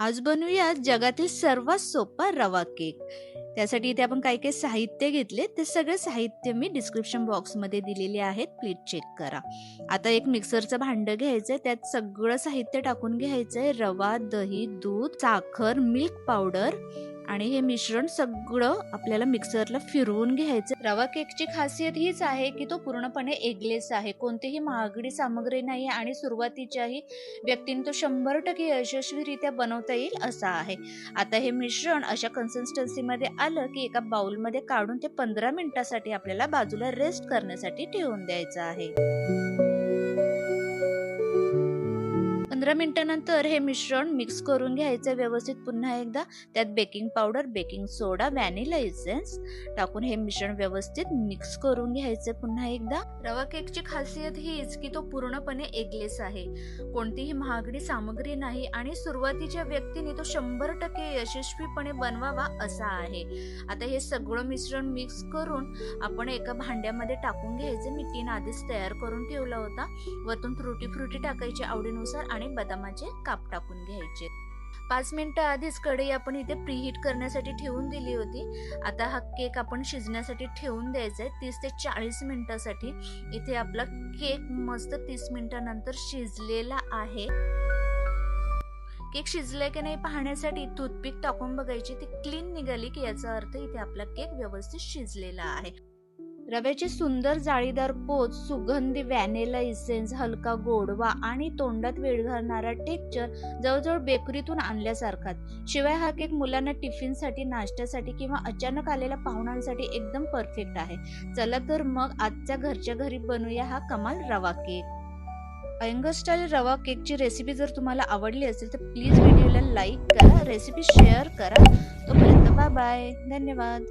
आज बनवूया जगातील सर्वात सोपा रवा केक. त्यासाठी इथे आपण काही काही साहित्य घेतले ते सगळे साहित्य मी डिस्क्रिप्शन बॉक्समध्ये दिलेले आहेत. प्लीज चेक करा. आता एक मिक्सरचं भांडं घ्यायचं आहे त्यात सगळं साहित्य टाकून घ्यायचं आहे रवा दही दूध साखर मिल्क पावडर आणि हे मिश्रण सगळं आपल्याला मिक्सरला फिरवून घ्यायचं. रवा केकची खासियत हीच आहे की तो पूर्णपणे एगलेस आहे. कोणतीही महागडी सामग्री नाही आणि सुरुवातीच्याही व्यक्तीने तो शंभर टक्के यशस्वीरित्या बनवता येईल असा आहे. आता हे मिश्रण अशा कन्सिस्टन्सीमध्ये आलं की एका बाउलमध्ये काढून ते पंधरा मिनिटासाठी आपल्याला बाजूला रेस्ट करण्यासाठी ठेवून द्यायचं आहे. पंधरा मिनिटानंतर हे मिश्रण मिक्स करून घ्यायचं व्यवस्थित. पुन्हा एकदा त्यात baking powder baking soda vanilla essence टाकून हे मिश्रण व्यवस्थित मिक्स करून घ्यायचं. पुन्हा एकदा रवा केकची खासियत हीच की तो पूर्णपणे एगलेस आहे. कोणतीही महागडी सामग्री नाही आणि सुरुवातीच्या व्यक्तीने तो शंभर टक्के यशस्वीपणे बनवावा असा आहे. आता हे सगळं मिश्रण मिक्स करून आपण एका भांड्यामध्ये टाकून घ्यायचं. मी तीन आधीच तयार करून ठेवला होता. वरतून फ्रुटी फ्रुटी टाकायची आवडीनुसार आणि बदामाचे काप टाकून घ्यायचे. पाच मिनिटं आधीच कढई आपण इथे प्रीहीट करण्यासाठी ठेवून दिली होती. आता हा केक आपण शिजण्यासाठी ठेवून द्यायचा आहे. तीस ते चाळीस मिनिटासाठी. इथे आपला केक मस्त तीस मिनिटानंतर शिजलेला आहे. केक शिजलाय की नाही पाहण्यासाठी टूथपिक टाकून बघायची. ती क्लीन निघाली की याचा अर्थ इथे आपला केक व्यवस्थित शिजलेला आहे. रव्याचे सुंदर जाळीदार पोच सुगंधी व्हॅनिला इसेन्स हलका गोडवा आणि तोंडात वेळ घालणारा टेक्चर जवळजवळ बेकरीतून आणल्यासारखाच शिवाय हा केक मुलांना टिफिनसाठी नाश्त्यासाठी किंवा अचानक आलेल्या पाहुण्यांसाठी एकदम परफेक्ट आहे. चला तर मग आजच्या घरच्या घरी बनवूया हा कमाल रवा केक. अयंगर स्टाईल रवा केकची रेसिपी जर तुम्हाला आवडली असेल तर प्लीज व्हिडिओला लाईक करा रेसिपी शेअर करा. तोपर्यंत बाय बाय धन्यवाद.